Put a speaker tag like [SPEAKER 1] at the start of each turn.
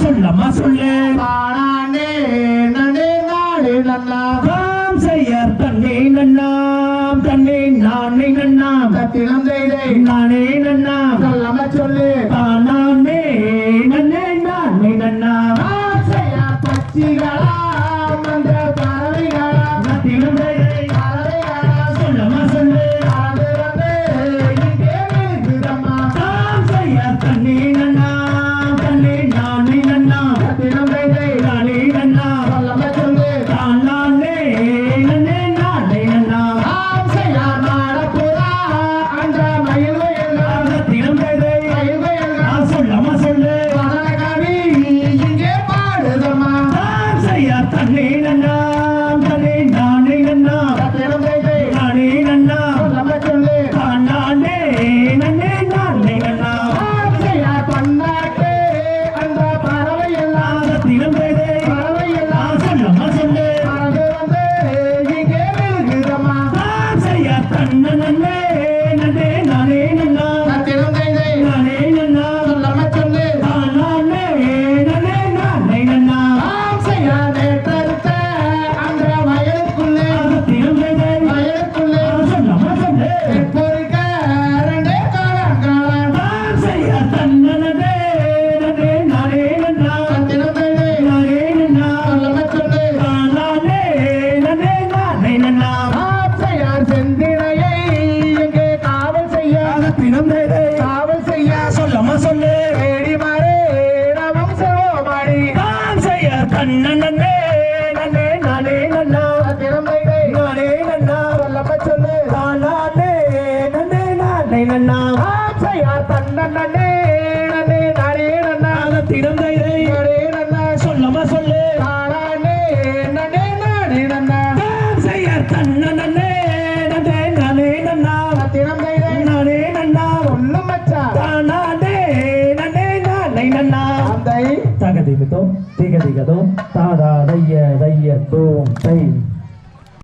[SPEAKER 1] சொல்லம்மா சொல்லு
[SPEAKER 2] பாடாண்டே நண்டே நாடே நன்னா
[SPEAKER 1] காம் செய்யர் தன்னே நன்னாம் தன்னே நானே நன்னாம்
[SPEAKER 2] தத்தினம் தெய்தை
[SPEAKER 1] நானே நன்னாம் சொல்லம்மா சொல்லு பாடாண்டே நன்னே நானே நன்னாம் செய்ய பச்சிகளா ತನ್ನನನ್ನೇ
[SPEAKER 2] இனம் செய்து
[SPEAKER 1] காவல் செய்ய
[SPEAKER 2] சொல்லமா சொல்லு.
[SPEAKER 1] வேடி மாறு
[SPEAKER 2] நாமும் செல்வோம் மாடி
[SPEAKER 1] நாம் செய்ய கண்ணன் நன்னே நன்னே நானே நன்னா.
[SPEAKER 2] தினம் செய்து
[SPEAKER 1] நானே நன்னா. சொல்லப்ப சொல்லு.
[SPEAKER 2] நானே அறிவித்தோம்
[SPEAKER 1] திக திகதோம் தாதா தைய தைய தோம் தை.